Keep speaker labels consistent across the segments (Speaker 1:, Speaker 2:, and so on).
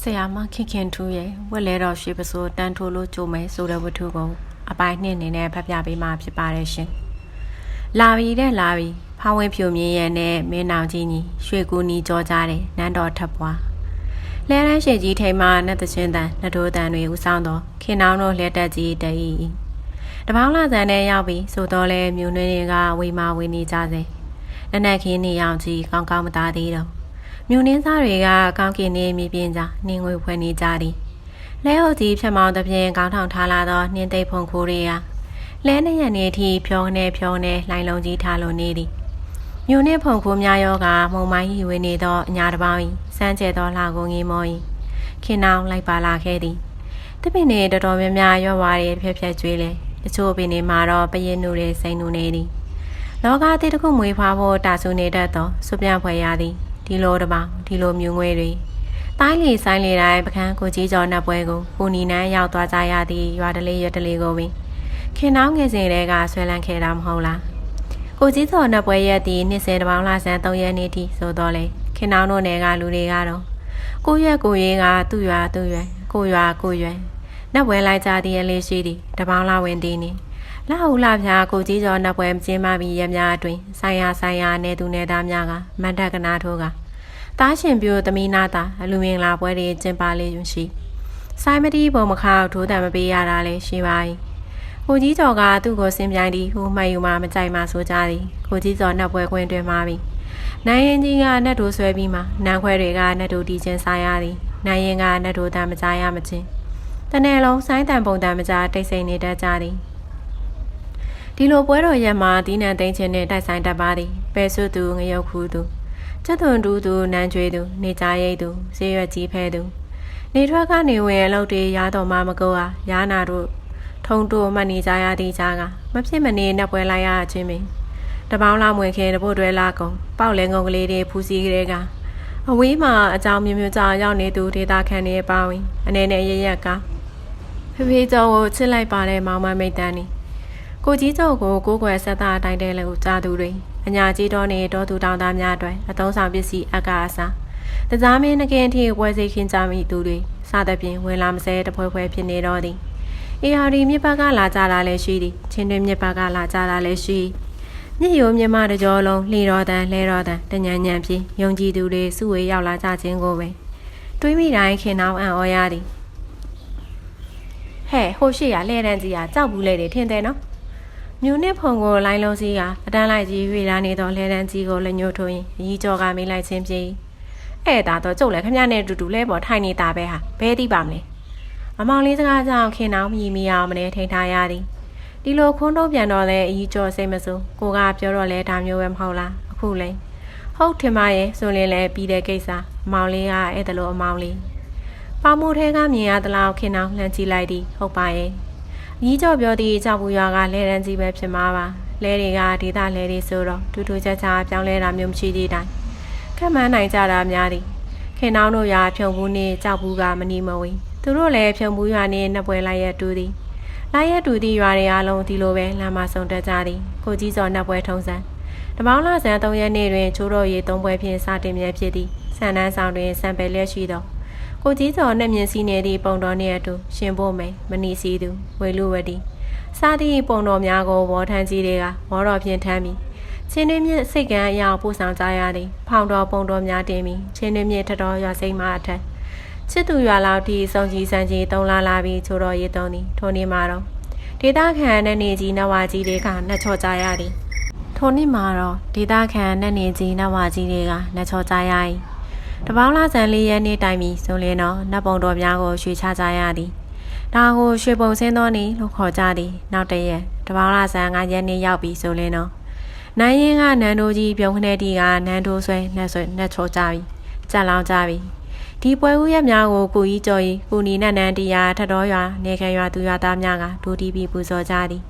Speaker 1: ဆရာမခင်ခင်ထူးရဲ့ဝက်လဲတော်ရှိပစိုးတန်ထိုးလို့ကြိုမယ်ဆိုတဲ့ဝတ္ထုကိုအပိုင်းနှစ်အနေနဲ့ဖတ်ပြပေးမှာဖြစ်ပါတယ်ရှင်။လာပြီတဲ့လာပြီဖောင်းဝင်းဖြူမြင်းရဲ့နဲ့မင်းနောင်ကြီးညီရွှေကူနီကြောကြတဲ့နန်းတော်ထပ်ပွားလဲရန်ရှိကြီးထိန်မှနတ်သချင်းတန်နတိုးတန်တွေဦးဆောင်တော့ခင်နောင်တို့လက်တက်ကြီးတည်ဤတပေါင်းလာဆန်နဲ့ရောက်ပြီးဆိုတော့လဲမြူနှင်းတွေကဝေမာဝေနေကြစေနနက်ခင်းနေအောင်ကြီးကောင်းကောင်းမသားသေးတော့ မြူနှင်းသားတွေကကောင်းကင်နေမြေပြင်ကြနှင်းငွေဖွယ်နေကြသည်လဲဟုတ်ကြီးဖြတ်မောင်းသဖြင့်ကောင်းထောင်ထားလာသောနှင်းသိပ်ဖုန်ခိုးတွေကလဲနေရနေထိဖြောနေဖြောနေလှိုင်လုံးကြီးထားလို့နေသည်မြူနှင်းဖုန်ခိုးများရောကမုံမိုင်းဟီဝေနေသောအညာတစ်ပေါင်း၏စမ်းကျဲသောလှကိုငေးမော၏ခင်နောင်လိုက်ပါလာခဲ့သည်တပည့်နေတော်တော်များများရွာဝါရဲ့ဖြက်ဖြက်ကျွေးလေတချို့ပင်နေမှာတော့ပရင်နုတွေစိန်နုနေသည်လောကတိတစ်ခုမွေးဖွားဖို့တာဆူနေတတ်သောစွပြန့်ဖွယ်ရသည် ဒီလိုတပေါင်းဒီလိုမြူငွေတွေတိုင်းလီဆိုင်လေတိုင်းပကန်းကိုကြီးကျော်နှက်ပွဲကိုကိုနီနန်းရောက်သွားကြရသည့်ရွာတလေးရွာတလေးကိုပင်ခင်နှောင်းငယ်စဉ်တည်းကဆွဲလန်းခဲ့တာမဟုတ်လားကိုကြီးကျော်နှက်ပွဲရက်သည့်နှစ်ဆယ်တပေါင်းလာဆန်း၃ရက်နေ့ထိဆိုတော့လေခင်နှောင်းတို့နယ်ကလူတွေကတော့ကိုရက်ကိုရေးကသူ့ရွာသူ့ရွာကိုရွာကိုရွာနှက်ပွဲလိုက်ကြသည်အလေးရှိသည်တပေါင်းလာဝင်သည်နေ လာဟုလာဖြာကိုကြီးကျော်နှက်ပွဲကျင်းပပြီးရမြအတွင်ဆိုင်ရာဆိုင်ရာနေသူနေသားများကမန္တကနာထိုးကတားရှင်ပြိုသမီးနာတာအလူမင်လာပွဲတွေကျင်းပလေးရွရှိဆိုင်မတီးပုံမခောက်ထိုးတံမပေးရတာလည်းရှိပါ၏ကိုကြီးကျော်ကသူ့ကိုဆင်းပြိုင်သည်ဟိုမှတ်ယူမှမကြိုက်မှဆိုကြသည်ကိုကြီးကျော်နှက်ပွဲခွင်းတွင်မှပြီနိုင်ရင်ကြီးကနှက်တို့ဆွဲပြီးမှနန်းခွဲတွေကနှက်တို့တီးချင်းဆိုင်ရသည်နိုင်ရင်ကနှက်တို့တံမကြရမချင်းတနေ့လုံးဆိုင်းတံပုံတံမကြတိတ်ဆိတ်နေတတ်ကြသည် ဒီလိုပွဲတော်ရက်မှာဒီနန်သိန်းချင်းနဲ့တိုက်ဆိုင်တတ်ပါသည်ပဲဆွသူငရုတ်ခူးသူချက်သွန်တူးသူနန်းကျွေးသူနေကြရိတ်သူဈေးရွက်ကြီးဖဲသူနေထွက်ကနေဝင်အလုပ်တွေရတော့မှမကောအားရနာတို့ထုံတိုမှတ်နေကြရသည့်ကြားကမဖြစ်မနေနှက်ပွဲလိုက်ရခြင်းပင်တပေါင်းလာမွင်ခဲတပုတ်တွဲလာကုန်ပေါက်လဲငုံကလေးတွေဖူးစီကလေးကအဝေးမှာအကြောင်းမျိုးမျိုးကြောင့်ရောက်နေသူဒေတာခန်တွေပါဝင်အနေနဲ့ရရက်ကဖေဖေကျော်ကိုချစ်လိုက်ပါတဲ့မောင်မမိတ်တန်းနီ ကိုကြီးကျော်ကိုကိုးကွယ်ဆက်သားအတိုင်းတဲလို့ကြားသူတွေအညာကြီးတော်နေတော်သူတောင်သားများအတွက်အသုံးဆောင်ပစ္စည်းအကားအစားတစားမင်းငကင်းထီပွဲစိတ်ခင်းကြမိသူတွေစသဖြင့်ဝင်လာမစဲတဖွဲဖွဲဖြစ်နေတော့သည်အေဟာဒီမြစ်ဘက်ကလာကြတာလည်းရှိသည်ချင်းတွင်မြစ်ဘက်ကလာကြတာလည်းရှိမြစ်ရိုးမြမတကြောလုံးလှေတော်တန်လဲတော်တန်တညံညံပြေယုံကြည်သူတွေစုဝေးရောက်လာကြခြင်းကိုပဲတွေးမိတိုင်းခင်နှောင်းအံ့ဩရသည်ဟဲ့ဟိုရှိရလဲတန်းကြီးကကြောက်ဘူးလေတွေထင်တယ်နော် မြူနစ်ဖုံကိုလိုင်းလုံးစည်းကအတန်းလိုက်ကြီးရွေလာနေသောလဲတန်းကြီးကိုလက်ညှိုးထိုးရင်ရီကြောကမေးလိုက်ခြင်းပြေအဲ့ဒါတော့ကျုပ်လည်းခမရနဲ့တူတူလဲပေါ်ထိုင်နေတာပဲဟာဘဲသိပါမလဲအမောင်လေးစကားကြောင့်ခင်နှောင်းမြည်မိအောင်မနေထိန်ထားရသည်ဒီလိုခွန်းတော့ပြန်တော့လဲအကြီးကျော်စိတ်မစိုးကိုကပြောတော့လဲဒါမျိုးပဲမဟုတ်လားအခုလဲဟုတ်ထင်ပါရဲ့ဆိုရင်လည်းပြီးတဲ့ကိစ္စအမောင်လေးကအဲ့ဒါလိုအမောင်လေးပေါမိုးထဲကမြင်ရသလောက်ခင်နှောင်းလှမ်းကြည့်လိုက်သည်ဟုတ်ပါရဲ့ ကြီးကျော်ပြောသည့်ကြောက်ဘူးရွာကလဲရန်ကြီးပဲဖြစ်မှာပါလဲတွေကဒေသလဲတွေဆိုတော့ထူးထူးခြားခြားပြောင်းလဲတာမျိုးမရှိသေးတိုင်းခက်မှန်းနိုင်ကြတာများသည်ခင်နှောင်းတို့ရွာဖြုံဘူးနှင့်ကြောက်ဘူးကမနီမဝေးသူတို့လည်းဖြုံဘူးရွာနှင့်နှစ်ပွဲလိုက်ရတူသည်လိုက်ရတူသည့်ရွာတွေအားလုံးဒီလိုပဲလမ်းမဆုံတက်ကြသည်ကိုကြီးစော်နှစ်ပွဲထုံးစံတပေါင်းလာဆန်၃ရက်နေ့တွင်ချိုးတော်ရီ၃ပွဲဖြင့်စတင်မြဲဖြစ်သည်ဆန်နန်းဆောင်တွင်စံပယ်လျက်ရှိသော ကိုကြီးစော်နှက်မြင်စီနေသည့်ပုံတော်နှင့်အတူရှင်ဖို့မိန်မနီစီသူဝေလူဝတီစားသည့်ပုံတော်များကိုဝေါ်ထန်းကြီးတွေကဝေါ်တော်ဖြင့်ထမ်းပြီးချင်းတွင်းမြင့်စိတ်ကံအရာပို့ဆောင်ကြရသည်ဖောင်တော်ပုံတော်များတင်ပြီးချင်းတွင်းမြင့်ထတော်ရွာစိမ့်မှအထက်ချစ်သူရွာလောက်ထိစုံကြီးစံကြီးတုံလာလာပြီးချိုးတော်ရေးတုံးသည်ထိုနေ့မှာတော့ဒေတာခန်နဲ့နေကြီးနဝကြီးတွေကနှက်ချော်ကြရသည်ထိုနေ့မှာတော့ဒေတာခန်နဲ့နေကြီးနဝကြီးတွေကနှက်ချော်ကြရ၏ တပေါင်းလာဆန်လေးရက်နေ့တိုင်ပြီးဆိုလင်းတော့နတ်ပုံတော်များကိုရွှေချကြရသည်ဒါကိုရွှေပုံစင်းသောနေ့လို့ခေါ်ကြသည် နောက်တရက်တပေါင်းလာဆန်ကရက်နေ့ရောက်ပြီးဆိုလင်းတော့နိုင်ရင်ကနန်းတို့ကြီးပြုံးခနဲ့တီကနန်းတို့ဆွဲနှက်ဆွဲနှက်ချောကြပြီကြက်လောင်းကြပြီဒီပွဲဦးရက်များကိုကိုကြီးကျော်ကြီးကိုနီနတ်နန်းတရားထတော်ရွာနေခံရွာသူရွာသားများကဒူတီပြီးပူဇော်ကြသည်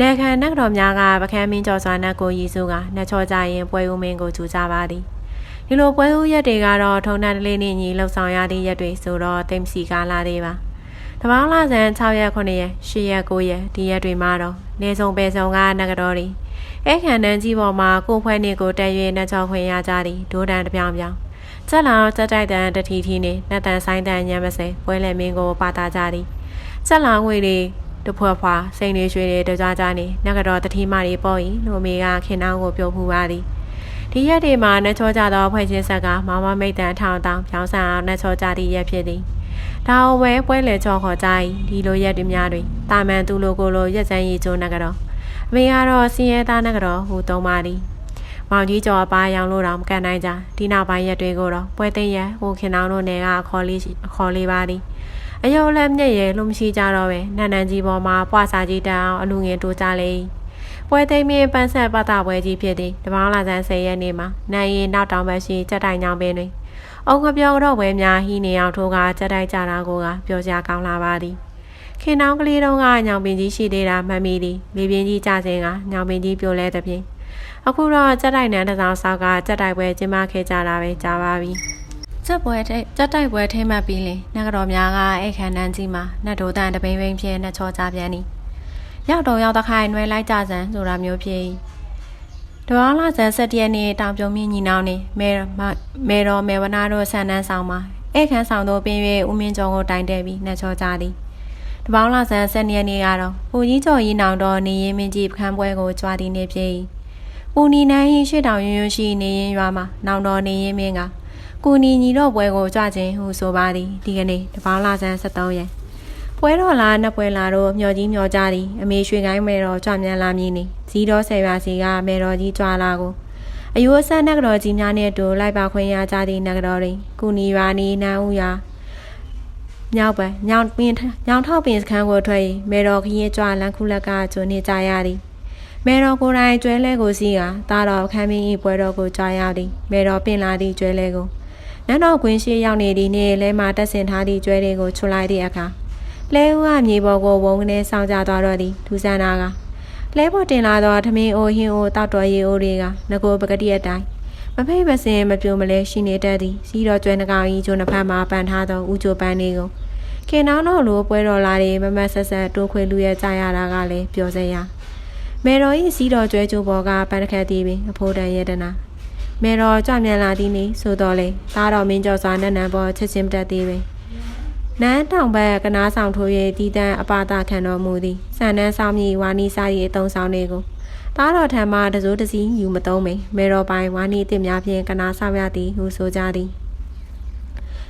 Speaker 1: နေခံနတ်တော်များကပကံမင်းကျော်စွာနတ်ကိုရီစုကနှက်ချောကြရင်ပွဲဦးမင်းကိုဂျူကြပါသည် ဒီလိုပွဲဦးရက်တွေကတော့ထုံတန်းလေးနဲ့ညီလှုပ်ဆောင်ရသည့်ရက်တွေဆိုတော့တိမ်စီကားလာသေးပါတပေါင်းလာဆန်6ရက်9ရက်10ရက်9ရက်ဒီရက်တွေမှာတော့နေဆောင်ပဲဆောင်ကနဂတော်တွေအဲခံတန်းကြီးပေါ်မှာကိုဖွဲနေကိုတက်၍နှချောခွင့်ရကြသည်ဒိုးတန်တပြောင်ပြောင်ကြက်လောင်ကြက်တိုက်တန်တထီထီနေနတ်တန်ဆိုင်တန်ညံမစဲပွဲလေမင်းကိုပါတာကြသည်ကြက်လောင်ငွေတွေတဖွာဖွာစိန်နေရွှေတွေတကြကြနေနဂတော်တထီမတွေပေါ့ဤလိုမေကခင်နှောင်းကိုပြောမှုပါသည် ဒီရက်တွေမှာနှချောကြသောဖွဲ့ချင်းဆက်ကမောင်မမိတ်တန်ထောင်တောင်ပြောင်းဆန်အောင်နှချောကြသည့်ရက်ဖြစ်သည်ဒါဝဲပွဲလေချောခေါ်ကြ၏ဒီလိုရက်တွေများတွင်တာမန်သူလိုကိုလိုရက်စမ်းရီကျိုးနဂတော်အမေကတော့စင်းရဲသားနဂတော်ဟူသုံးပါသည်မောင်ကြီးကျော်အပါရောင်လို့တော့မကန်နိုင်ကြဒီနောက်ပိုင်းရက်တွေကိုတော့ပွဲသိမ်းရဟိုခင်နောင်တို့နယ်ကအခေါ်လေးအခေါ်လေးပါသည်အယုံလက်မျက်ရည်လုံးမရှိကြတော့ပဲနန်နန်ကြီးပေါ်မှာပွားစာကြီးတန်းအောင်အလူငင်တိုးကြလေ ပွဲသိမ်းမင်းပန်းဆက်ပတ်တာပွဲကြီးဖြစ်သည်တပေါင်းလာဆန်း10ရက်နေ့မှာနိုင်ရင်နောက်တောင်ဘက်ရှိကြက်တိုင်ညောင်ပင်တွင်အုံကပြောတော့ပွဲများဟီနေအောင်ထိုးကကြက်တိုက်ကြတာကိုကပြောစရာကောင်းလာပါသည်ခင်နောင်ကလေးတုံးကညောင်ပင်ကြီးရှိသေးတာမှတ်မိသည်လေပြင်းကြီးကြစဉ်ကညောင်ပင်ကြီးပြိုလဲတဲ့ဖြင့်အခုတော့ကြက်တိုက်နန်းတစ်ဆောင်ဆောက်ကကြက်တိုက်ပွဲကျင်းပခဲ့ကြတာပဲကြားပါပြီကြက်ပွဲတဲ့ကြက်တိုက်ပွဲထိမှတ်ပြီးလင်နဂတော်များကအိတ်ခမ်းနန်းကြီးမှာနတ်တို့တန်တပိန်ပိန်ဖြင့်နှချောကြပြန်သည် ရောက်တော့ရောက်တခိုင်နှွဲလိုက်ကြစံဆိုတာမျိုးဖြစ်၏ဒေါ်လာဇန်ဆက်တရက်နေ့တောင်ပြုံမြင့်ညီနောင်နေမေမေတော်မေဝနာတို့ဆန်နန်းဆောင်မှာအိတ်ခမ်းဆောင်တို့ပင်၍ဦးမင်းကျော်ကိုတိုင်တဲပြီးနှချောကြသည်တပေါင်းလာဆန်ဆက်ရက်နေ့ကတော့ပူကြီးကျော်ကြီးနောင်တော်နေရင်မင်းကြီးပခန်းပွဲကိုကြွားသည်နေ့ဖြစ်၏ပူနီနိုင်ရင်ရှစ်တောင်ရွရွရှိနေရင်ရွာမှာနောင်တော်နေရင်မင်းကကူနီညီတော့ပွဲကိုကြွခြင်းဟုဆိုပါသည်ဒီကနေ့တပေါင်းလာဆန်း73ရက် ပွဲတော်လာနှစ်ပွဲလာတော့မျောကြီးမျောကြသည်အမေရွှေကိုင်းမဲတော်ကြွမြန်လာမည်နေဇီးတော်ဆယ်ပါစီကမဲတော်ကြီးကြွလာကိုအယိုးအဆန်းနဂတော်ကြီးများနဲ့တူလိုက်ပါခွင့်ရကြသည့်နဂတော်တွင်ကုနီရွာနီနန်းဦးရွာမြောက်ပံညောင်ပင်ညောင်ထောက်ပင်စခန်းကိုထွက်၍မဲတော်ခရင်ကြွလန်ခုလက်ကကျွနေကြရသည်မဲတော်ကိုယ်တိုင်ကျွဲလဲကိုစီးကတာတော်ခမ်းမင်း၏ပွဲတော်ကိုကြွားရသည်မဲတော်ပင်လာသည့်ကျွဲလဲကိုနန်းတော်ကွင်းရှိရောက်နေသည့်နေ့လဲမှတက်ဆင်ထားသည့်ကျွဲတွေကိုချွတ်လိုက်သည့်အခါ လဲဦးကမြေပေါ်ကိုဝုန်းကနေဆောင်ကြသွားတော့သည်ထူဆန်းနာကလဲပေါ်တင်လာသောထမင်းအိုဟင်းအိုတောက်တော်ရီအိုတွေကငကိုပကတိအတိုင်းမဖိတ်မစင်မပြိုမလဲရှိနေတတ်သည်စီးတော်ကျွဲနှကောင်ကြီးကျိုးနှစ်ဖက်မှာပန်ထားသောဥကြိုပန်းတွေကိုခင်နောင်းတော်လိုပွဲတော်လာတွေမမတ်ဆက်ဆက်တိုးခွေလူရဲ့ကြရတာကလည်းပျော်စရာမေတော်ဤစီးတော်ကျွဲကျိုးပေါ်ကပန်းတစ်ခက်သေးပင်အဖိုးတန်ရတနာမေတော်ကြမြန်လာသည်နေဆိုတော်လေသားတော်မင်းကျော်စွာနတ်နံပေါ်ချက်ချင်းတက်သေးပင် နန်းတောင်ဘက်ကနားဆောင်ထိုး၍တီးတန်းအပါတာခံတော်မူသည်စံနှန်းဆောင်မြေဝါနီစာရီအတုံဆောင်တွေကိုသားတော်ထံမှတစိုးတစည်းယူမသုံးမိမေတော်ပိုင်ဝါနီတစ်များဖြင့်ကနာဆောင်ရသည်ဟုဆိုကြသည်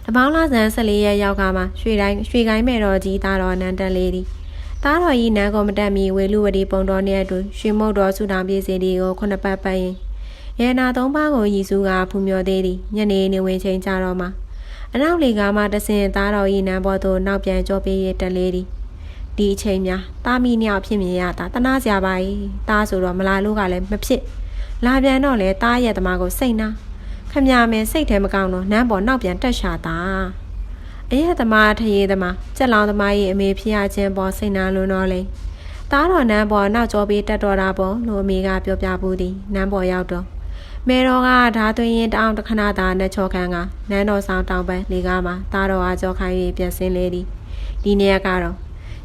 Speaker 1: တပေါင်းလာဆန်း14ရက်ရောက်ကမှရွှေတိုင်းရွှေကိုင်းမေတော်ကြီးသားတော်နန်းတက်လေးသည်သားတော်ဤနန်းကိုမတက်မီဝေလူဝတီပုံတော်နှင့်အတူရွှေမုတ်တော်ဆူတောင်ပြည်စီဒီကိုခုနှစ်ပတ်ပတ်ရင်ရဲနာသုံးပါးကိုရည်စူးကဖူမျောသေးသည်ညနေနေဝင်ချိန်ကြတော့မှ အနောက်လေကားမှတဆင်သားတော်ဤနန်းပေါ်သို့နောက်ပြန်ကြောပေးရတက်လေးသည်ဒီအချိန်များတာမီနှစ်ယောက်ဖြစ်မြင်ရတာတနာစရာပါ၏တားဆိုတော့မလာလို့ကလည်းမဖြစ်လာပြန်တော့လေတားရဲ့သမားကိုစိတ်နာခမရမင်းစိတ်ထဲမကောင်းတော့နန်းပေါ်နောက်ပြန်တက်ရှာတာအရဲ့သမားထရေသမားကြက်လောင်သမားရဲ့အမေဖျားခြင်းပေါ်စိတ်နာလွန်းတော့လေသားတော်နန်းပေါ်နောက်ကျော်ပြီးတက်တော်တာပေါ့လို့အမေကပြောပြဘူးသည်နန်းပေါ်ရောက်တော့ မေတော်ကဓာသွင်းရင်တောင်းတခဏသာနဲ့ချောခန်းကနန်းတော်ဆောင်တောင်ပန်းလေကားမှာသားတော်အားကြောခိုင်း၍ပြန်ဆင်းလေသည်ဒီနေရာကတော့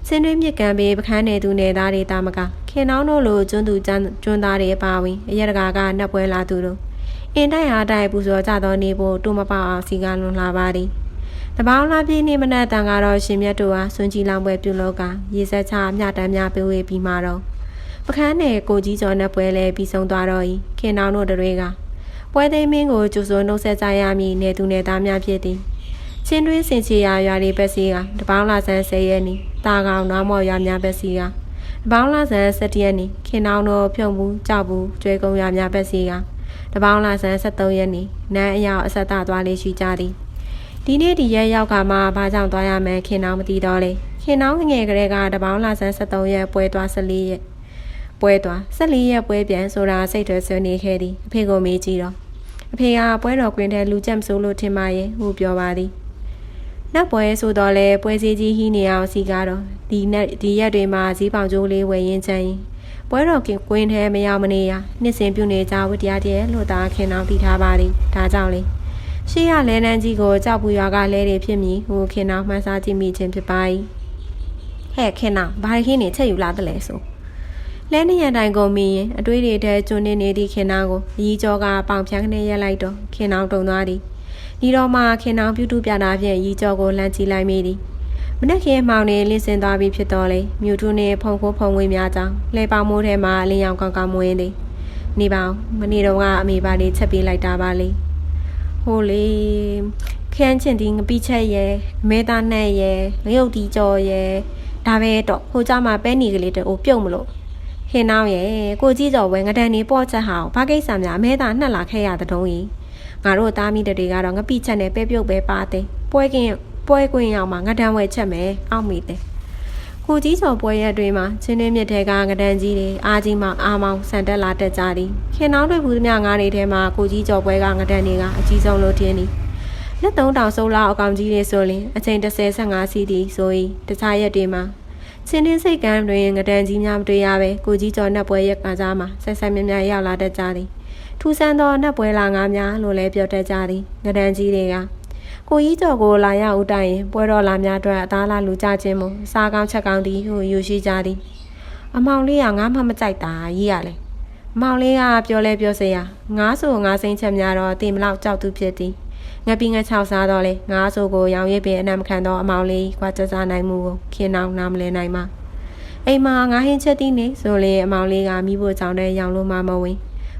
Speaker 1: စင်းတွင်းမြစ်ကံပေးပခန်းနေသူနေသားတွေတာမကခင်နှောင်းတို့လိုကျွန်းသူကျွန်းသားတွေအပါဝင်အရတကာကနတ်ပွဲလာသူတို့အင်းတိုက်အားတိုက်ပူဇော်ကြသောနေဖို့တူမပေါအောင်စီကလွန်လာပါသည်တပေါင်းလာပြည့်နေမနက်တန်ကတော့ရှင်မြတ်တို့အားစွန်ကြီးလောင်ပွဲပြုလုပ်ကရေဆက်ချမြတမ်းများပေးဝေပြီးမှတော့ ပခန်းနယ်ကိုကြီးကျော်နဲ့ပွဲလဲပြီးဆုံးသွားတော့၏ခင်နောင်တို့တွေကပွဲသိမ်းမင်းကိုကျူစွန်နှုတ်ဆက်ကြရမည်နေသူနေသားများဖြစ်သည်ချင်းတွင်းစင်ချီယာရွာလေးပဲစီကတပေါင်းလာဆန်း10ရက်နေ့တာကောင်နားမော်ရွာများပဲစီကတပေါင်းလာဆန်း17ရက်နေ့ခင်နောင်တို့ဖြုံဘူးကြောက်ဘူးကျွဲကုံရွာများပဲစီကတပေါင်းလာဆန်း73ရက်နေ့နန်းအရောက်အဆက်သားသွားလေးရှိကြသည်ဒီနေ့ဒီရက်ရောက်ကမှဘာကြောင့်သွားရမယ်ခင်နောင်မသိတော့လေခင်နောင်ငငယ်ကလေးကတပေါင်းလာဆန်း73ရက်ပွဲသွား14ရက် ပွဲသွား14ရက်ပွဲပြန်ဆိုတာစိတ်ထဲဆွနေခဲ့သည်အဖေကိုမေးကြည့်တော့အဖေကပွဲတော်ကွင်းထဲလူကြက်မစိုးလို့ထင်ပါရဲ့ဟုပြောပါသည်နောက်ပွဲဆိုတော့လေပွဲစည်းကြီးဟီးနေအောင်စီကားတော့ဒီနဲ့ဒီရက်တွေမှာဈေးပေါင်ကျိုးလေးဝယ်ရင်ချမ်းရင်ပွဲတော်ကကွင်းထဲမရောက်မနေရနှစ်စဉ်ပြုနေကြဝတရားတည်းလို့သာခင်အောင်တည်ထားပါသည်ဒါကြောင့်လေရှေ့ရလဲနန်းကြီးကိုကြောက်ပူရွာကလဲတွေဖြစ်မည်ဟိုခင်အောင်မှန်းစားကြည့်မိခြင်းဖြစ်ပါ၏ဟဲ့ခင်အောင်ဘာခင်းနေချက်ယူလာတယ်လဲဆို လဲနေရတိုင်ကုန်မီရင်အတွေးတွေထဲကျွန်းနေနေသည့်ခင်အောင်ကိုအကြီးကျော်ကပေါင်ဖြန်းခနဲ့ရက်လိုက်တော့ခင်အောင်တုံသွားသည်ဒီတော့မှခင်နောင်ပြုတုပြတာဖြင့်ရီကြောကိုလှမ်းကြည့်လိုက်မိသည်မနက်ခင်းမှောင်နေလင်းစင်သွားပြီဖြစ်တော်လေမြူထုနှင့်ဖုံခိုးဖုံဝေးများကြောင်းလှဲပေါမိုးထဲမှာအလင်းရောင်ကောင်းကောင်းမွေးသည်နေပေါင်းမနေ့တော့ကအမေပါလေးချက်ပေးလိုက်တာပါလေဟိုလေခန်းချင်ဒီငပိချက်ရဲ့အမဲသားနဲ့ရဲ့လျုပ်တီကြောရဲ့ဒါပဲတော့ဟိုကြမှာပဲနေကလေးတူပြုတ်မလို့ ဟင်းနောင်းရဲ့ကိုကြီးကျော်ဝဲငဒန်နေပေါ့ချက်ဟာဘာကိစ္စများအမဲသားနှက်လာခဲ့ရတဲ့တုံးကြီးငါတို့သားမိတွေကတော့ငပိချက်နဲ့ပဲပြုတ်ပဲပါတယ်ပွဲကင်းပွဲကွင်းရောက်မှာငဒန်ဝဲချက်မယ်အောက်မိတယ်ကိုကြီးကျော်ပွဲရက်တွေမှာချင်းနှင်းမြစ်ထဲကငဒန်ကြီးတွေအားကြီးမှအာမောင်ဆန်တက်လာတက်ကြသည်ခင်နောင်းတွေဘူးသမျှငါးတွေထဲမှာကိုကြီးကျော်ပွဲကငဒန်တွေကအကြီးဆုံးလို့ထင်သည်လက်သုံးတောင်ဆိုးလောက်အကောင်ကြီးတွေဆိုရင်အချိန်30 15စီးသည်ဆိုရင်တခြားရက်တွေမှာ ချင်းတင်းစိတ်ကမ်းတွင်ငဒန်ကြီးများမတွေ့ရပဲကိုကြီးကျော်နှက်ပွဲရက်ကစားမှာဆက်ဆက်မြမြရောက်လာတတ်ကြသည်ထူဆန်းသောနှက်ပွဲလာငါးများလို့လည်းပြောတတ်ကြသည်ငဒန်ကြီးတွေကကိုကြီးကျော်ကိုလာရောက်ဦးတိုင်ရင်ပွဲတော်လာများအတွက်အသားလာလူကြခြင်းမို့စားကောင်းချက်ကောင်းသည်ဟုယူရှိကြသည်အမောင်လေးကငါမှမကြိုက်တာရေးရလေအမောင်လေးကပြောလဲပြောစရာငါဆိုငါစိမ့်ချက်များတော့တင်မလောက်ကြောက်သူဖြစ်သည် ငပိငချောက်စားတော့လေငါဆိုကိုရောင်ရစ်ပင်အနံမခံတော့အမောင်လေးကွာကြစားနိုင်မှုကိုခင်အောင်နားမလဲနိုင်မှာအိမ်မှာငါဟင်းချက်သည်နေဆိုလေအမောင်လေးကမိဖို့ကြောင့်တဲ့ရောင်လို့မမဝင်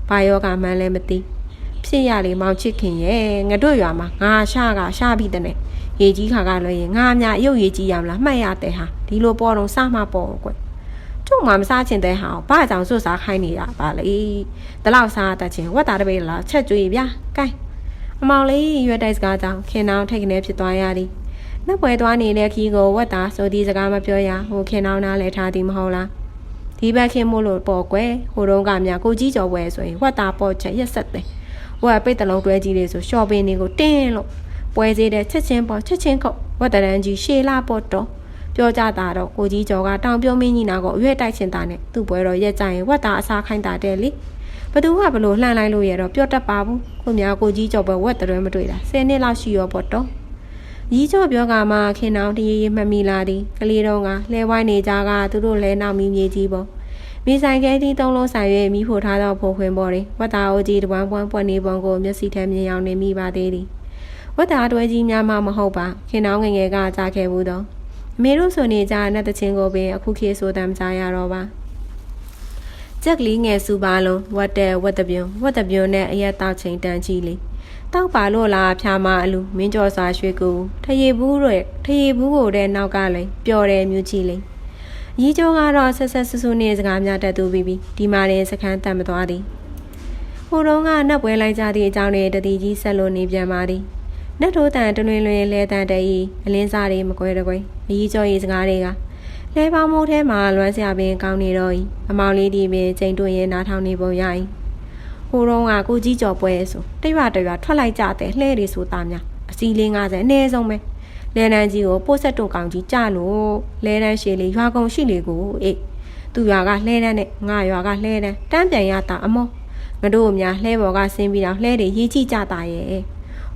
Speaker 1: ဘာယောကမှန်းလည်းမသိဖြစ်ရလေမောင်ချစ်ခင်ရဲ့ငါတို့ရွာမှာငါရှာကရှာပြီးတဲ့နဲ့ရေကြီးခါကလွှဲရင်ငါအများရုပ်ရေကြီးရမလားမှတ်ရတဲ့ဟာဒီလိုပေါ်တော့စမှပေါ်ကွကျုံမှမစားချင်တဲ့ဟာဘာကြောင့်စွတ်စားခိုင်းနေတာပါလေဒီလောက်စားတတ်ချင်းဝတ်တာတပိတ်လားချက်ကြွေးဗျာကဲ အမောင်လေးရွက်တိုက်စကားကြောင့်ခင်နောင်ထိတ်ကနေဖြစ်သွားရသည်နှက်ပွဲသွားနေတဲ့ခီးကိုဝတ်တာဆိုဒီစကားမပြောရဟိုခင်နောင်နားလဲထားသည်မဟုတ်လားဒီဘက်ခင်မို့လို့ပေါ်ကွယ်ဟိုတုန်းကများကိုကြီးကျော်ဝဲဆိုရင်ဝတ်တာပေါ်ချက်ရက်ဆက်တယ်ဝတ်ပိတ်တလုံးတွဲကြီးလေးဆိုရှော့ပင်တွေကိုတင်းလို့ပွဲစည်းတဲ့ချက်ချင်းပေါ်ချက်ချင်းခုတ်ဝတ်တရန်ကြီးရှေလာပေါ်တော့ပြောကြတာတော့ကိုကြီးကျော်ကတောင်ပြုံးမင်းကြီးနာကိုအရွက်တိုက်ချင်တာနဲ့သူ့ပွဲတော်ရက်ကြရင်ဝတ်တာအစားခိုင်းတာတဲ့လေ ဘသူကဘလို့လှန်လိုက်လို့ရတော့ပြောတတ်ပါဘူးခုများကိုကြီးကျော်ပဲဝက်တရွဲမတွေ့တာ10နှစ်လောက်ရှိရောပေါ့တော့ရီးကျော်ပြောကမှခင်အောင်တရေရေမှတ်မိလာသည်ကလေးတော့ကလဲဝိုင်းနေကြကသူတို့လဲနောက်မီမြေကြီးပေါ့မိဆိုင်ကဲတီသုံးလုံးဆိုင်၍မိဖို့ထားသောဖိုခွင်ပေါ်တွင်ဝတ်တာအိုကြီးတပွန်းပွန်းပွက်နေပုံကိုမျက်စိထဲမြင်အောင်နေမိပါသေးသည်ဝတ်တာတွဲကြီးများမှမဟုတ်ပါခင်အောင်ငငယ်ကကြားခဲ့ဘူးတော့အမေတို့ဆိုနေကြတဲ့တချင်းကိုပင်အခုခေတ်ဆိုတမ်းကြားရတော့ပါ ကြက်ကလေးငယ်စုပါလုံးဝတ်တဲ့ဝတ်တပြုံဝတ်တပြုံနဲ့အရက်တောက်ချိန်တန်းကြီးလေးတောက်ပါလို့လားဖျားမအလူမင်းကျော်စွာရွှေကူထရေဘူးရဲ့ထရေဘူးကိုတဲ့နောက်ကလည်းပျော်တယ်မြူကြီးလေးရီကျော်ကတော့ဆက်ဆက်ဆူဆူနေစကားများတက်သူပြီးပြီးဒီမာရင်စခန်းတတ်မသွားသည်ဟိုတုန်းကနှက်ပွဲလိုက်ကြသည့်အကြောင်းတွေတတိကြီးဆက်လို့နေပြန်ပါသည်နှက်ထိုးတန်တွင်တွင်လွင်လဲတန်တည်းအလင်းစားတွေမကွဲတကွဲအကြီးကျော်ရေးစကားတွေက လဲပေါင်းမိုးထဲမှာလွမ်းစရာပင်ကောင်းနေတော့၏အမောင်လေးဒီပင်ချိန်တွင်ရင်နားထောင်နေပုံရ၏ဟိုတော့ကကိုကြီးကျော်ပွဲဆိုတရွတရွထွက်လိုက်ကြတဲ့လှဲတွေဆိုတာများအစီလေး90အနည်းဆုံးပဲလဲတန်းကြီးကိုပိုးဆက်တုတ်ကောင်ကြီးကြလို့လဲတန်းရှည်လေးရွာကုံရှိလေကိုအေးသူရွာကလှဲတန်းနဲ့ငါရွာကလှဲတန်းတန်းပြန်ရတာအမောငါတို့အများလှဲပေါ်ကဆင်းပြီးတော့လှဲတွေရေးကြည့်ကြတာရဲ့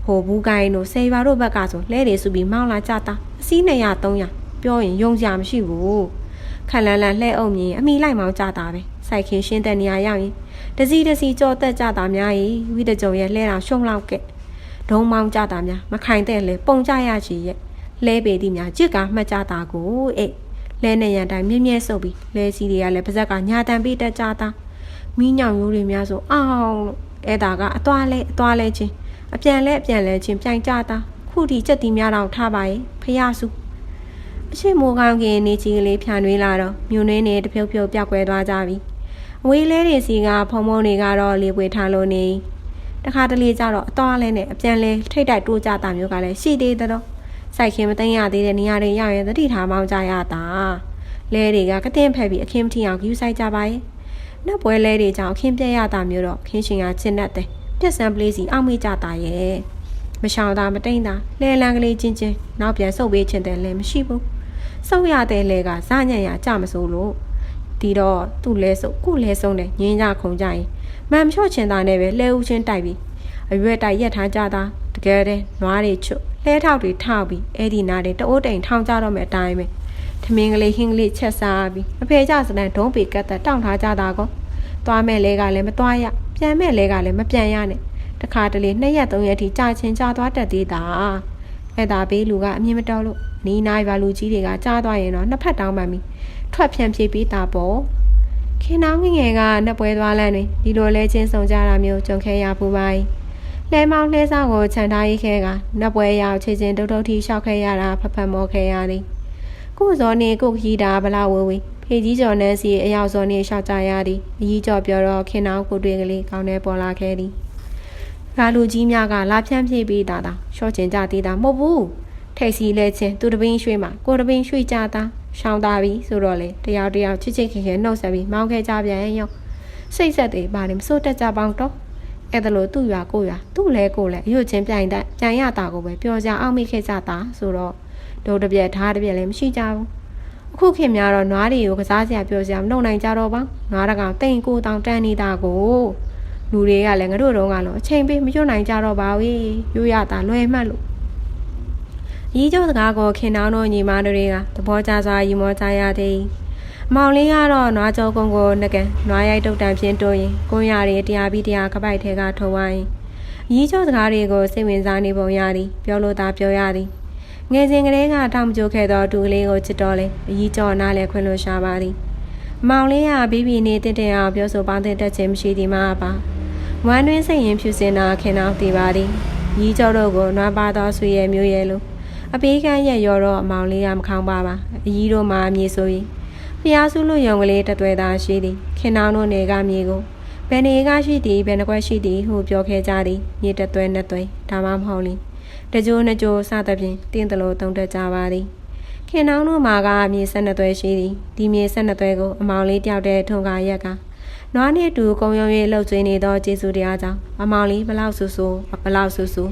Speaker 1: ဟိုဘူးကိုင်းတို့ဆေးရွာတို့ဘက်ကဆိုလှဲတွေစုပြီးမောင်းလာကြတာအစီး200 300 ပြောရင်ယုံကြမရှိဘူးခက်လန်းလန်းလှဲ့အုံမြင်အမိလိုက်မောင်းကြတာပဲစိုက်ခင်ရှင်းတဲ့နေရာရောက်ရင်တစီတစီကြောတက်ကြတာများကြီးဝိတကြုံရဲ့လှဲတာရှုံလောက်ကဲဒုံမောင်းကြတာများမခိုင်တဲ့လေပုံကြရချီရဲ့လဲပေတိများကြစ်ကမှတ်ကြတာကိုအေးလဲနေရန်တိုင်းမြင်းမြဲဆုပ်ပြီးလဲစီတွေကလည်းပါဇက်ကညာတန်ပြီးတက်ကြတာမိညောင်ရိုးတွေများဆိုအောင်လို့အဲ့ဒါကအသွားလဲအသွားလဲချင်းအပြန်လဲအပြန်လဲချင်းပြိုင်ကြတာခုထိကြက်တီများတော့ထားပါရဲ့ဖះစု အရှိမိုးကောင်းကင်နေကြီးကလေးဖြာနွေးလာတော့မြူနှင်းနေတဖြုတ်ဖြုတ်ပြောက်ကွဲသွားကြပြီအဝေးလဲတွေစီကဖုံဖုံတွေကတော့လေပွေထားလို့နေတခါတလေကျတော့အသွားလဲနဲ့အပြန်လဲထိတ်တိုက်တိုးကြတာမျိုးကလည်းရှိသေးတော့စိုက်ခင်မသိရသေးတဲ့နေရာတွေရောက်ရင်သတိထားမောင်းကြရတာလဲတွေကကတင်းဖက်ပြီးအခင်းမထီအောင်ယူဆိုင်ကြပါရဲ့နောက်ပွဲလဲတွေကြောင့်အခင်းပြက်ရတာမျိုးတော့ခင်းရှင်ကချစ်တတ်တယ်ပြက်စံပလေးစီအောက်မေ့ကြတာရဲ့မရှောင်တာမတိန်တာလဲလန်းကလေးချင်းချင်းနောက်ပြန်ဆုပ်ပေးခြင်းတယ်လည်းမရှိဘူး စုပ်ရတဲ့လဲကဇညံ့ရကြမစိုးလို့ဒီတော့သူ့လဲစုပ်ခုလဲဆုံးတယ်ငင်းကြခုံကြရင်မမ်ချော့ချင်တာနဲ့ပဲလဲဦးချင်းတိုက်ပြီးအရွက်တိုက်ရက်ထားကြတာတကယ်တည်းနွားတွေချွတ်လဲထောက်တွေထောက်ပြီးအဲ့ဒီနားတွေတအိုးတိန်ထောင်ကြတော့မယ်အတိုင်းပဲထမင်းကလေးဟင်းကလေးချက်စားပြီးအဖေကြစတဲ့ဒုံးပေကတ်တဲ့တောင့်ထားကြတာကောသွားမဲ့လဲကလည်းမသွားရပြန်မဲ့လဲကလည်းမပြန်ရနဲ့တတခါတလေနှစ်ရက်သုံးရက်ထိကြာချင်းကြာသွားတတ်သေးတာ အဲ့ဒါဘေးလူကအမြင်မတော်လို့နီးနာရွာလူကြီးတွေကကြာသွားရင်တော့နှစ်ဖက်တောင်းပန်ပြီးထွက်ဖြန့်ပြေးပြီးတာပေါ့ခင်နောင်းငယ်ငယ်ကနှစ်ပွဲသွားလန်းနေဒီလိုလဲချင်းဆောင်ကြတာမျိုးကြုံခဲ့ရပူပါလဲမောင်လှဲစားကိုခြံထားရေးခဲကနတ်ပွဲရောက်ချေချင်းတုတ်တုတ်ထီရှောက်ခဲရတာဖဖမောခဲရသည်ကို့ဇော်နေကိုခီးတာဘလောက်ဝေဝေဖေကြီးကျော်နဲ့စီအရောက်ဇော်နေရှောက်ကြရသည်အကြီးကျော်ပြောတော့ခင်နောင်ကိုတွေ့ကလေးကောင်းနေပေါ်လာခဲ့သည် လာလူကြီးများကလာဖြန့်ပြေးပြီးတာတာရှော့ချင်ကြသေးတာမဟုတ်ဘူးထိတ်စီလဲချင်းသူတပင်းရွှေ့မှာကိုတပင်းရွှေ့ကြတာရှောင်းသားပြီဆိုတော့လေတယောက်တယောက်ချစ်ချစ်ခင်ခင်နှုတ်ဆက်ပြီးမောင်းခဲကြပြန်ရောစိတ်ဆက်သေးပါတယ်မစိုးတက်ကြပေါင်းတော့အဲ့ဒါလို့သူ့ရွာကိုရွာသူ့လဲကိုလဲအရွတ်ချင်းပြိုင်တဲ့ကြံရတာကိုပဲပြောကြအောင်မိခဲ့ကြတာဆိုတော့ဒုတ်တပြက်ဓာတ်တပြက်လည်းမရှိကြဘူးအခုခင်များတော့နွားတွေကိုကစားစရာပြောစရာမလုပ်နိုင်ကြတော့ပါနွားတကောင်တိန်ကိုတောင်တန်းနေတာကို လူတွေကလည်းငါတို့တော့ကတော့အချိန်ပေးမရွတ်နိုင်ကြတော့ပါဘူးရိုးရတာလွယ်မှတ်လို့ရီးကျုပ်စကားကိုခင်နောင်းတို့ညီမတို့တွေကသဘောကျစွာယူမောကြရသည်မောင်လေးကတော့နွားကြောကုန်းကိုနှကန်နွားရိုက်တုတ်တန်ဖြင်းတိုးရင်ကိုရရီတရားပြီးတရားခပိုက်ထဲကထုံဝိုင်းရီးကျော်စကားတွေကိုစိတ်ဝင်စားနေပုံရသည်ပြောလို့သာပြောရသည်ငယ်စဉ်ကလေးကတောင်မကြိုခဲ့သောဒူကလေးကိုချစ်တော်လေရီးကျော်နားလဲခွင်လို့ရှာပါသည်မောင်လေးကဘီဘီနေတင့်တယ်အောင်ပြောဆိုပေါင်းတဲ့တက်ခြင်းမရှိသည်မှာပါ ဝမ်းတွင်းစိတ်ရင်ဖြူစင်တာခင်အောင်တည်ပါသည်ရီးကျော်တို့ကိုနွားပါသောဆွေရဲ့မျိုးရဲ့လိုအပေးကန်းရက်ရောတော့အမောင်လေးကမခေါင်းပါပါအကြီးတို့မှမြေဆိုရင်ဖျားစုလို့ရုံကလေးတသွဲသာရှိသည်ခင်နောင်တို့နေကမြေကိုဘယ်နေကရှိသည်ဘယ်နှကွက်ရှိသည်ဟုပြောခဲ့ကြသည်မြေတသွဲနှစ်သွဲဒါမှမဟုတ်လီတကြိုးနှစ်ကြိုးစသဖြင့်တင်းတလို့တုံတက်ကြပါသည်ခင်နောင်တို့မှာကမြေဆက်နှစ်သွဲရှိသည်ဒီမြေဆက်နှစ်သွဲကိုအမောင်လေးတယောက်တည်းထုံကာရက်က နွားနှင့်တူကုံရုံ၍လှုပ်ကျွေးနေသောကျေးဇူးတရားကြောင့်အမောင်လေးဘလောက်ဆူဆူဘလောက်ဆူဆူ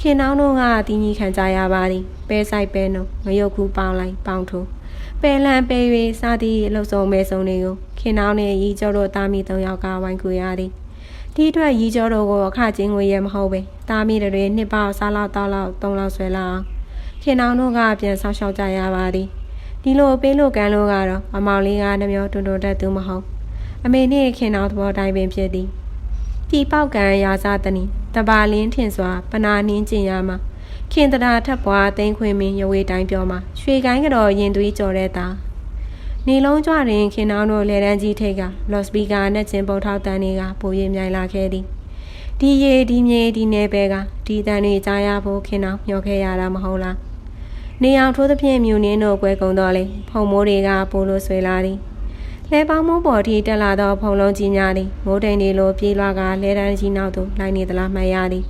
Speaker 1: ခင်နောင်တို့ကတင်းကြီးခံကြရပါသည်ပဲဆိုင်ပဲနှုံငရုတ်ခုပေါင်းလိုက်ပေါင်းထိုးပယ်လန်ပယ်၍စသည့်လှုပ်ဆောင်မဲဆုံးတွေကိုခင်နောင်းနဲ့ရီကျော်တို့တာမီ၃ယောက်ကဝိုင်းကူရသည်ဒီအတွက်ရီကျော်တို့ကိုအခချင်းငွေရမဟုတ်ပဲတာမီတွေနှစ်ပေါက်စားလောက်တောက်လောက်သုံးလောက်ဆွဲလောက်ခင်နောင်းတို့ကပြန်ဆောက်ရှောက်ကြရပါသည်ဒီလိုပေးလို့ကမ်းလို့ကတော့အမောင်လေးကနှမျောတွန်တွန်တက်သူမဟုတ် အမေနဲ့ခင်နောင်းသဘောတိုင်းပင်ဖြစ်သည်ဒီပေါက်ကံရာဇသနီတပါလင်းထင်စွာပနာနှင်းကျင်ရမှာခင်တရာထပ်ပွားသိန်းခွင်မင်းရဝေတိုင်းပြောမှာရွှေကိုင်းကတော့ရင်သွေးကြော်တဲ့တာနေလုံးကြွရင်ခင်နောင်းတို့လေတန်းကြီးထိတ်ကလော့စပီကာနဲ့ချင်းပုတ်ထောက်တန်းတွေကပိုရင်မြိုင်လာခဲ့သည်ဒီရေဒီမြေဒီနယ်ပဲကဒီတန်းတွေကြားရဖို့ခင်နောင်းမျှော်ခဲ့ရတာမဟုတ်လားနေအောင်ထိုးသဖြင့်မြူနင်းတို့ကွဲကုန်တော့လေဖုံမိုးတွေကပိုလို့ဆွေလာသည် လဲပေါင်းမိုးပေါ်ထိတက်လာသောဖုံလုံးကြီးများသည်မိုးတိမ်တွေလိုပြေးလွှားကလဲတန်းကြီးနောက်သို့လိုက်နေသလားမှတ်ရသည်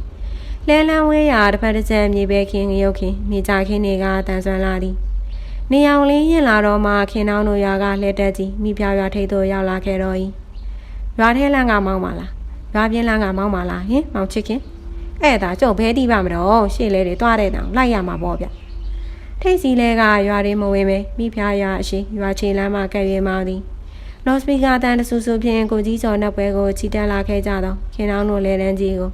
Speaker 1: လဲလန်းဝဲရာတစ်ဖက်တစ်ချက်မြေပဲခင်းရုပ်ခင်းနေကြခင်းတွေကတန်ဆွမ်းလာသည်နေအောင်လေးရင်လာတော့မှခင်နှောင်းတို့ရွာကလှဲတက်ကြီးမိဖျားရွာထိပ်သို့ရောက်လာခဲ့တော့၏ရွာထဲလန်းကမောင်းပါလားရွာပြင်းလန်းကမောင်းပါလားဟင်မောင်ချစ်ခင်အဲ့ဒါကျုပ်ဘဲတိပါမတော့ရှေ့လဲတွေတွားတဲ့တောင်လိုက်ရမှာပေါ့ဗျထိတ်စီလဲကရွာတွေမဝင်ပဲမိဖျားရွာအရှိရွာချေလမ်းမှာကဲ့ရွေးမောင်းသည် လော့စပီကာတန်တဆူဆူဖြင့်ကိုကြီးကျော်နှက်ပွဲကိုချီတက်လာခဲ့ကြသောခင်နှောင်းတို့လဲတန်းကြီးကို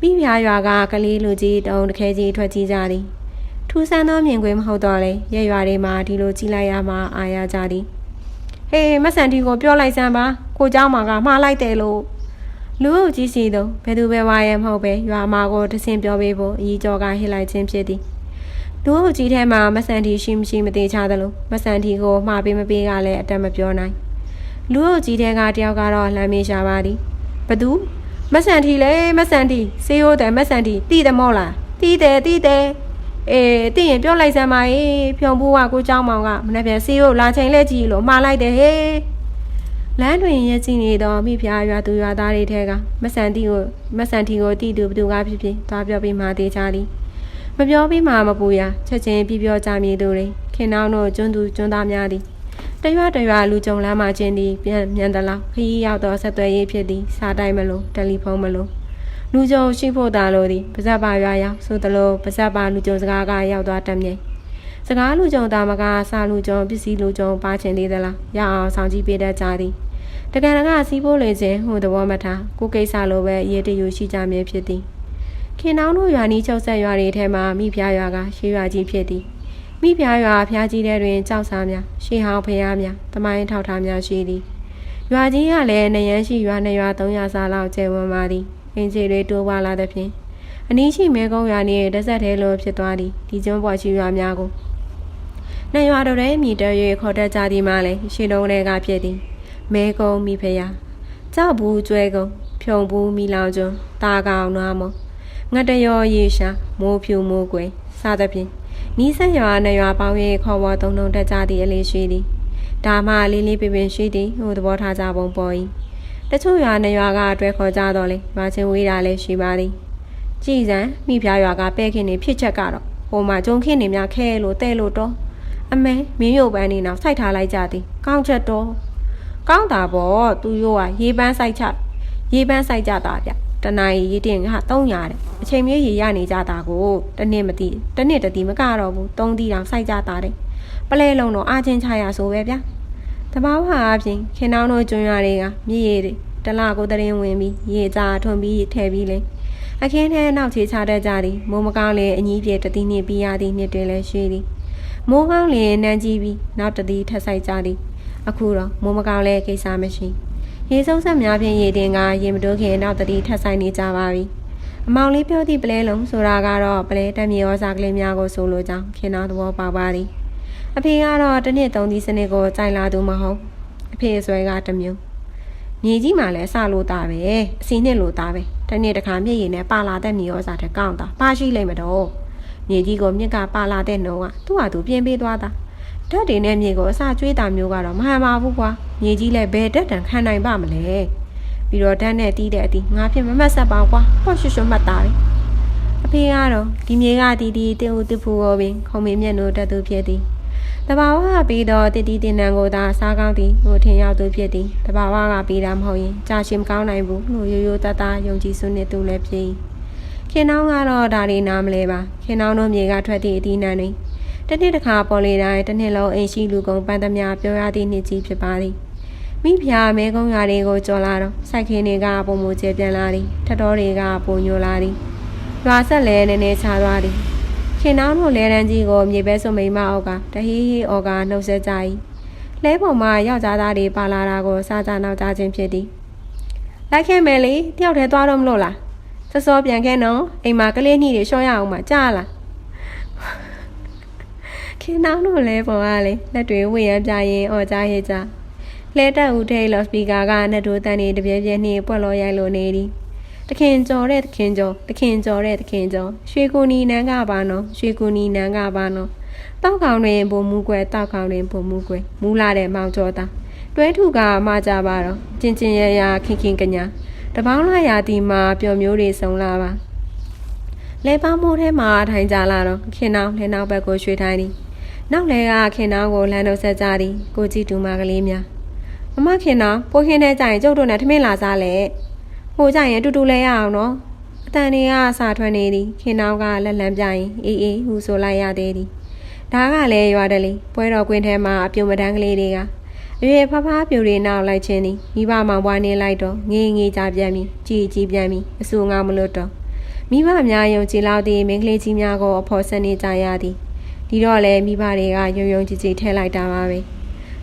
Speaker 1: ပြီးပြားရွာကကလေးလူကြီးတုံးတခဲကြီးထွက်ကြည့်ကြသည်ထူးဆန်းသောမြင်ကွင်းမဟုတ်တော့လေရဲရွာတွေမှာဒီလိုကြည့်လိုက်ရမှအာရကြသည်ဟေးမဆန်တီကိုပြောလိုက်စမ်းပါကိုเจ้าမှာကမှားလိုက်တယ်လို့လူအုပ်ကြီးစီတော့ဘယ်သူပဲဝါရဲမဟုတ်ပဲရွာမှာကိုတဆင်ပြောပေးဖို့အကြီးကျော်ကဟစ်လိုက်ခြင်းဖြစ်သည်လူအုပ်ကြီးထဲမှာမဆန်တီရှိမရှိမသေးချသလိုမဆန်တီကိုမှားပေးမပေးကလည်းအတက်မပြောနိုင် လူအုပ်ကြီးထဲကတယောက်ကတော့လှမ်းမေးရှာပါသည်ဘသူမဆန်တီလေမဆန်တီစေးရိုးတယ်မဆန်တီတီးတယ်မော့လားတီးတယ်တီးတယ်အေးတီးရင်ပြောလိုက်စမ်းပါအေးဖြုံဘူးကကိုเจ้าမောင်ကမနေ့ပြန်စေးရိုးလာချိန်လဲကြည့်လို့မှားလိုက်တယ်ဟေးလမ်းတွင်ရဲကြည့်နေတော့မိဖုရားရွာသူရွာသားတွေထဲကမဆန်တီကိုမဆန်တီကိုတီးသူဘသူကဖြစ်ဖြစ်သွားပြောပြီးမှသေးချသည်မပြောပြီးမှမပူရချက်ချင်းပြပြောကြမည်သူတွေခင်နှောင်းတို့ကျွန်းသူကျွန်းသားများသည် တရွတရွလူကြုံလမ်းမှာချင်းသည်ပြန်မြန်သလားခရီးရောက်တော့ဆက်သွယ်ရေးဖြစ်သည်စားတိုင်းမလို့တယ်လီဖုန်းမလို့လူကြုံရှိဖို့တာလို့သည်ပါဇက်ပါရွာရောက်ဆိုသလိုပါဇက်ပါလူကြုံစကားကရောက်သွားတတ်မြိတ်စကားလူကြုံတာမကစားလူကြုံပစ္စည်းလူကြုံပါချင်သေးသလားရအောင်ဆောင်ကြည့်ပေးတတ်ကြသည်တကယ်တကစီးဖို့လေခြင်းဟိုသဘောမထားကိုကိစ္စလိုပဲရေးတယူရှိကြမည်ဖြစ်သည်ခင်နောင်းတို့ရွာနီးချုပ်ဆက်ရွာတွေထဲမှာမိဖုရားရွာကရှေးရွာကြီးဖြစ်သည် မိဖုရားရွာဖျားကြီးတဲ့တွင်ကြောက်စားများရှေးဟောင်းဖျားများတမိုင်းထောက်ထားများရှိသည်ရွာကြီးကလည်းနယန်းရှိရွာနှစ်ရွာသုံးရွာစာလောက်ကျယ်ဝန်းပါသည်အင်ဂျီတွေတိုးပွားလာသဖြင့်အနီးရှိမဲကုန်းရွာနေတစ်ဆက်သေးလိုဖြစ်သွားသည်ဒီကျွန်းပေါ်ရှိရွာများကိုနှစ်ရွာတို့ရဲ့မြည်တဲ၍ခေါ်တတ်ကြသည်မှလည်းရှင်းတုံးတွေကဖြစ်သည်မဲကုန်းမိဖုရားကြောက်ဘူးကျွဲကုန်းဖြုံဘူးမိလောင်ကျွန်းတာကောင်နွားမုံငတ်တရောရေရှာမိုးဖြူမိုးကွယ်စသဖြင့် နီးစပ်ရွာနှစ်ရွာပေါင်း၍ခေါ်ဝေါ်သုံးလုံးတက်ကြသည့်အလေးရှိသည်ဒါမှလေးလေးပင်ပင်ရှိသည်ဟိုသဘောထားကြပုံပေါ်၏တချို့ရွာနှစ်ရွာကအတွဲခေါ်ကြတော့လေရွာချင်းဝေးတာလည်းရှိပါသည်ကြည်စံမိဖုရားရွာကပဲခင်နေဖြစ်ချက်ကတော့ဟိုမှာဂျုံခင်းနေများခဲလို့တဲ့လို့တော့အမဲမင်းရုပ်ပန်းနေနောက်စိုက်ထားလိုက်ကြသည်ကောင်းချက်တော့ကောင်းတာပေါ့သူရိုးကရေပန်းစိုက်ချရေပန်းစိုက်ကြတာဗျ တနာရီရေတင်က300တဲ့အချိန်မြေးရေရနေကြတာကိုတနေ့မသိတနေ့တတိမကတော့ဘူး3တီတောင်စိုက်ကြတာတဲ့ပလဲလုံးတော့အာချင်းချရဆိုပဲဗျတဘာဝအပြင်ခင်နှောင်းတို့ကျွန်းရွာတွေကမြည်ရည်တွေတလကိုတရင်ဝင်ပြီးရေကြာထွန်ပြီးထဲပြီးလေအခင်းထဲနောက်ချေချတတ်ကြသည်မိုးမကောင်းလေအကြီးပြေတတိနှစ်ပြီးရသည်နှစ်တွင်လဲရွှေသည်မိုးကောင်းလေနန်းကြီးပြီးနောက်တတိထက်ဆိုင်ကြသည်အခုတော့မိုးမကောင်းလဲကိစ္စမရှိ ရေစုံဆက်များဖြင့်ရေတင်ကရေမတိုးခင်နောက်တတိထက်ဆိုင်နေကြပါပြီအမောင်လေးပြောသည့်ပလဲလုံးဆိုတာကတော့ပလဲတက်မြေဩစာကလေးများကိုဆိုလိုကြောင်းခင်တော်သဘောပေါက်ပါသည်အဖေကတော့တစ်နှစ်သုံးသီးစနစ်ကိုကြိုင်လာသူမဟုတ်အဖေဆွဲကတစ်မျိုးမြေကြီးမှလည်းအစလို့တာပဲအစီနှစ်လို့တာပဲတစ်နေ့တစ်ခါမျက်ရည်နဲ့ပါလာတဲ့မြေဩစာတဲ့ကောင်းတာပါရှိလိမ့်မတော့မြေကြီးကိုမြစ်ကပါလာတဲ့နှုံကသူ့ဟာသူပြင်ပေးသွားတာ ဓာတ်တွေနဲ့မြေကိုအစာကျွေးတာမျိုးကတော့မဟန်ပါဘူးကွာမြေကြီးလည်းဘယ်တက်တန်ခံနိုင်ပါမလဲပြီးတော့ဓာတ်နဲ့တီးတဲ့အတီးငါဖြစ်မမတ်ဆက်ပါကွာဟော့ရွှွှွမှတ်တာပဲအဖေကတော့ဒီမြေကတီးတီးတေဦးတဖူကိုပင်ခုံမေမျက်နှာတက်သူဖြစ်သည်တဘာဝကပြီးတော့တတိတင်နံကိုသာစားကောင်းသည်ဟိုထင်ရောက်သူဖြစ်သည်တဘာဝကပြီးတာမဟုတ်ရင်ကြာရှည်မကောင်းနိုင်ဘူးလို့ရိုးရိုးသားသားယုံကြည်စွနဲ့သူလည်းဖြစ်ခင်နှောင်းကတော့ဒါလေးနားမလဲပါခင်နှောင်းတို့မြေကထွက်သည့်အသီးနှံတွေ တနေ့တစ်ခါပေါ်လေတိုင်းတစ်နှစ်လုံးအိမ်ရှိလူကုန်ပန်းသမျှပြောရသည့်နှစ်ကြီးဖြစ်ပါသည်မိဖုရားမဲကုန်းရွာတွေကိုကြော်လာတော့စိုက်ခင်းတွေကပုံမူကျပြန်လာသည်ထတော်တွေကပုံညိုလာသည်ရွာဆက်လဲနည်းနည်းချသွားသည်ခင်နှောင်းတို့လဲတန်းကြီးကိုမြေပဲစွမိန်မအောက်ကတဟီဟီအော်ကနှုတ်ဆက်ကြ၏လဲပေါ်မှာယောက်ျားသားတွေပါလာတာကိုစားကြနောက်ကြခြင်းဖြစ်သည်လိုက်ခဲ့မယ်လေတယောက်တည်းသွားတော့မလို့လားစောစောပြန်ခဲ့နော်အိမ်မှာကလေးနှီးတွေရှော့ရအောင်မကြားလား ခင်နှောင်းတို့လဲပေါ်ကလေလက်တွေဝေရပြရင်အော်ကြရဲ့ကြလဲတက်ဦးထဲလော့စပီကာကနှစ်တို့တန်နေတပြဲပြဲနှီးပွက်လောရိုက်လို့နေသည်တခင်ကျော်တဲ့တခင်ကျော်တခင်ကျော်တဲ့တခင်ကျော်ရွှေကူနီနန်းကပါနော်ရွှေကူနီနန်းကပါနော်တောက်ကောင်တွင်ဘုံမူကွယ်တောက်ကောင်တွင်ဘုံမူကွယ်မူလာတဲ့မောင်ကျော်သားတွဲထုကမှကြပါတော့ကျင်ကျင်ရရခင်ခင်ကညာတပေါင်းလာရာတီမှာပျော်မျိုးတွေစုံလာပါလဲပေါင်းမိုးထဲမှာထိုင်ကြလာတော့ခင်နောင်လဲနောက်ဘက်ကိုရွှေထိုင်းသည် နောက်လဲကခင်နောင်ကိုလမ်းတော့ဆက်ကြသည်ကိုကြည့်တူမကလေးများမမခင်နောင်ပိုးခင်းတဲ့ကြရင်ကျုပ်တို့နဲ့ထမင်းလာစားလေဟိုကြရင်အတူတူလဲရအောင်နော်အတန်တွေကစာထွက်နေသည်ခင်နောင်ကလက်လန်းပြရင်အေးအေးဟူဆိုလိုက်ရသေးသည်ဒါကလည်းရွာတယ်လေပွဲတော်ကွင်းထဲမှာအပြုံမတန်းကလေးတွေကအရွယ်ဖဖားပြူတွေနောက်လိုက်ချင်းသည်မိဘမောင်ပွားနေလိုက်တော့ငေးငေးကြပြန်ပြီကြည်ကြည်ပြန်ပြီအဆူငါမလို့တော့မိဘများယုံကြည်လောက်သည့်မိန်းကလေးကြီးများကိုအဖို့ဆက်နေကြရသည် ဒီတော့လည်းမိဘတွေကယုံယုံကြည်ကြည်ထဲလိုက်တာပါပဲ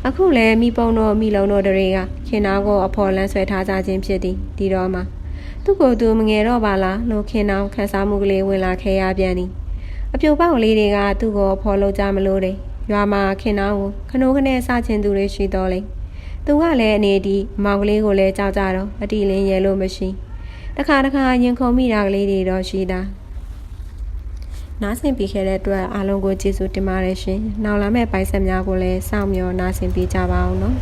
Speaker 1: အခုလည်းမိပုံတို့မိလုံးတို့တွေကခင်နာကိုအဖို့လန်းဆွဲထားကြခြင်းဖြစ်သည်ဒီတော့မှသူ့ကိုယ်သူမငယ်တော့ပါလားလို့ခင်နောင်ခန်းစားမှုကလေးဝင်လာခဲ့ရပြန်သည်အပြိုပေါက်လေးတွေကသူ့ကိုအဖို့လုံးကြမလို့တယ်ရွာမှာခင်နောင်းကိုခနိုးခနဲ့စချင်သူတွေရှိတော့လေသူကလည်းအနေဒီမောင်ကလေးကိုလည်းကြောက်ကြတော့အတီလင်းရဲလို့မရှိတခါတခါရင်ခုန်မိတာကလေးတွေတော့ရှိတာ နားဆင်ပြီးခဲ့တဲ့အတွက်အားလုံးကိုကျေးဇူးတင်ပါတယ်ရှင်နောက်လာမယ့်ပိုင်ဆက်များကိုလည်းစောင့်မျှော်နားဆင်ပေးကြပါအောင်နော်